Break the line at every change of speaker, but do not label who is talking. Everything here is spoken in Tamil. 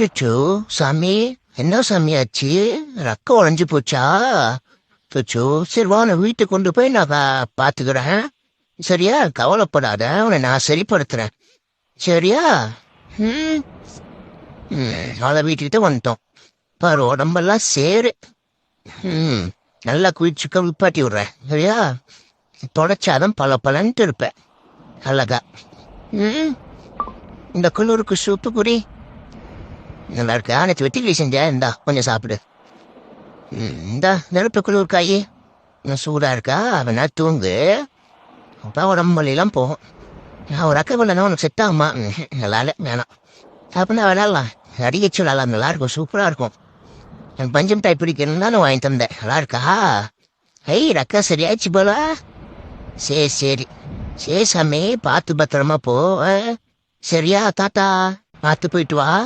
அச்சோ சாமி என்ன சாமி ஆச்சு? ரக்கம் உழைஞ்சு போச்சா? சுச்சோ சரி வா நான் வீட்டுக்கு கொண்டு போய் நான் பார்த்துக்கிறேன் சரியா? கவலைப்படாத உன்னை நான் சரிப்படுத்துறேன். சரியா? ம். ம், அதை வீட்டுக்கிட்ட வந்துட்டோம். பாரு உடம்பெல்லாம் சேரு. ம் நல்லா குளிச்சு விப்பாட்டி விடுறேன். சரியா? தொடச்சாதான் பல பலன்ட்டு இருப்பேன். அழகா. ம். இந்த குளிருக்கு சூப்பு குறி நல்லா இருக்கு நேற்று வெட்டிக்கிளி செஞ்சேன் இந்தா கொஞ்சம் சாப்பிடு. ம், இந்தா நெருப்பு குளிர்காய். இன்னும் சூடாக இருக்கா? அவனா தூங்கு. அப்போ உடம்பு வழியெல்லாம் போகும் நான் ஒரு அக்கா பண்ணா உனக்கு செட் ஆகுமா? நல்லா இல்லை வேணாம். அப்படின்னா விளாட்லாம். அடிக்க சொல்லலாம் நல்லாயிருக்கும் சூப்பராக இருக்கும். எனக்கு பஞ்சம் டைப் பிடிக்கணும்னு நான் வாங்கி தந்தேன். நல்லா இருக்கா? ஐய் ரக்கா சரியாச்சு போல. சரி சரி. சரி சாமி பார்த்து பத்திரமா போ. சரியா தாத்தா? பார்த்து போயிட்டு வா.